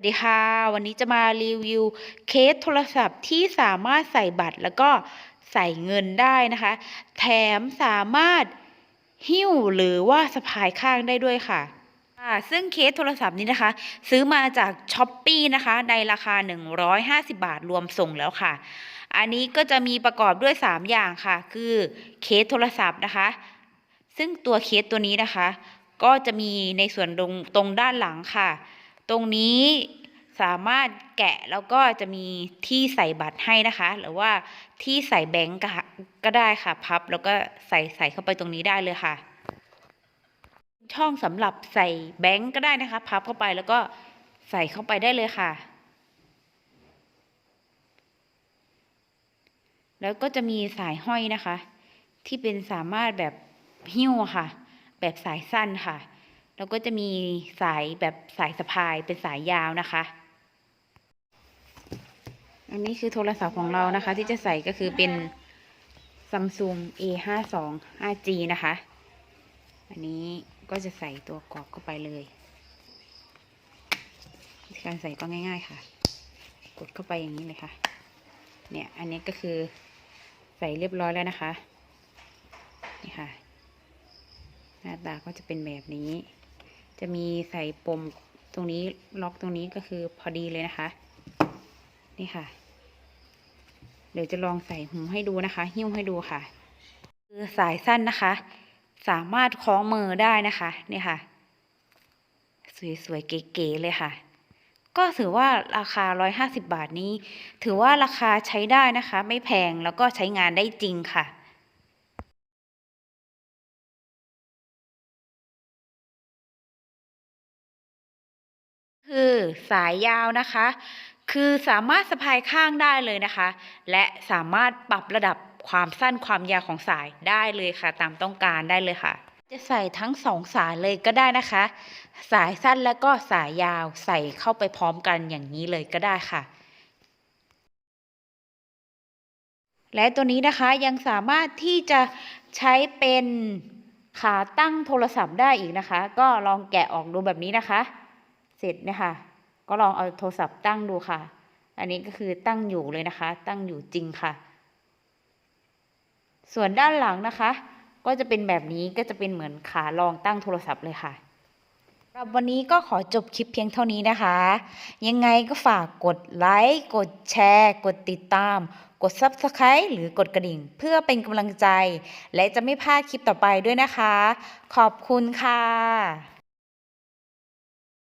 สวัสดีค่ะ วันนี้จะมารีวิวเคสโทรศัพท์ที่สามารถใส่บัตรแล้วก็ใส่เงินได้นะคะ แถมสามารถหิ้วหรือว่าสะพายข้างได้ด้วยค่ะซึ่งเคสโทรศัพท์นี้นะคะ ซื้อมาจากช้อปปีนะคะ ในราคา 150 บาทรวมส่งแล้วค่ะ อันนี้ก็จะมีประกอบด้วย 3 อย่างค่ะ คือเคสโทรศัพท์นะคะ ซึ่งตัวเคสตัวนี้นะคะ ก็จะมีในส่วนตรงตรงด้านหลังค่ะ ตรงนี้สามารถแกะแล้วก็จะมีที่ใส่บัตรให้นะคะ หรือว่าที่ใส่แบงก์ก็ได้ค่ะ พับแล้วก็ใส่ใส่เข้าไปตรงนี้ได้เลยค่ะ ช่องสำหรับใส่แบงก์ก็ได้นะคะ พับเข้าไปแล้วก็ใส่เข้าไปได้เลยค่ะ แล้วก็จะมีสายห้อยนะคะ ที่เป็นสามารถแบบหิ้วค่ะ แบบสายสั้นค่ะ แล้วก็จะมีสายแบบสายสะพายเป็นสายยาวนะคะ อันนี้คือโทรศัพท์ของเรานะคะ ที่จะใส่ก็คือเป็น Samsung A52 5G นะคะ อันนี้ก็จะใส่ตัวกรอบเข้าไปเลยการใส่ก็ง่ายๆค่ะ กดเข้าไปอย่างนี้เลยค่ะ เนี่ย อันนี้ก็คือใส่เรียบร้อยแล้วนะคะ นี่ค่ะ หน้าตาก็จะเป็นแบบนี้ จะมีใส่ปมตรงนี้ล็อกตรงนี้ก็คือพอดีเลยนะคะ นี่ค่ะ เดี๋ยวจะลองใส่หูให้ดูนะคะ หิ้วให้ดูค่ะ คือสายสั้นนะคะ สามารถคล้องมือได้นะคะนี่ค่ะ สวยๆเก๋ๆเลยค่ะก็ถือว่าราคา 150 บาทนี้ ถือว่าราคาใช้ได้นะคะ ไม่แพงแล้วก็ใช้งานได้จริงค่ะ สายยาวนะคะ คือสามารถสะพายข้างได้เลยนะคะ และสามารถปรับระดับความสั้นความยาวของสายได้เลยค่ะ ตามต้องการได้เลยค่ะ จะใส่ทั้งสองสายเลยก็ได้นะคะ สายสั้นแล้วก็สายยาวใส่เข้าไปพร้อมกันอย่างนี้เลยก็ได้ค่ะและตัวนี้นะคะยังสามารถที่จะใช้เป็นขาตั้งโทรศัพท์ได้อีกนะคะ ก็ลองแกะออกดูแบบนี้นะคะ เสร็จนี่ยค่ะ ก็ลองเอาโทรศัพท์ตั้งดูค่ะ อันนี้ก็คือตั้งอยู่เลยนะคะ ตั้งอยู่จริงค่ะ ส่วนด้านหลังนะคะ ก็จะเป็นแบบนี้ก็จะเป็นเหมือนขารองตั้งโทรศัพท์เลยค่ะสำหรับวันนี้ก็ขอจบคลิปเพียงเท่านี้นะคะ ยังไงก็ฝากกดไลค์ กดแชร์ กดติดตาม กด Subscribe หรือกดกระดิ่ง เพื่อเป็นกำลังใจ และจะไม่พลาดคลิปต่อไปด้วยนะคะ ขอบคุณค่ะ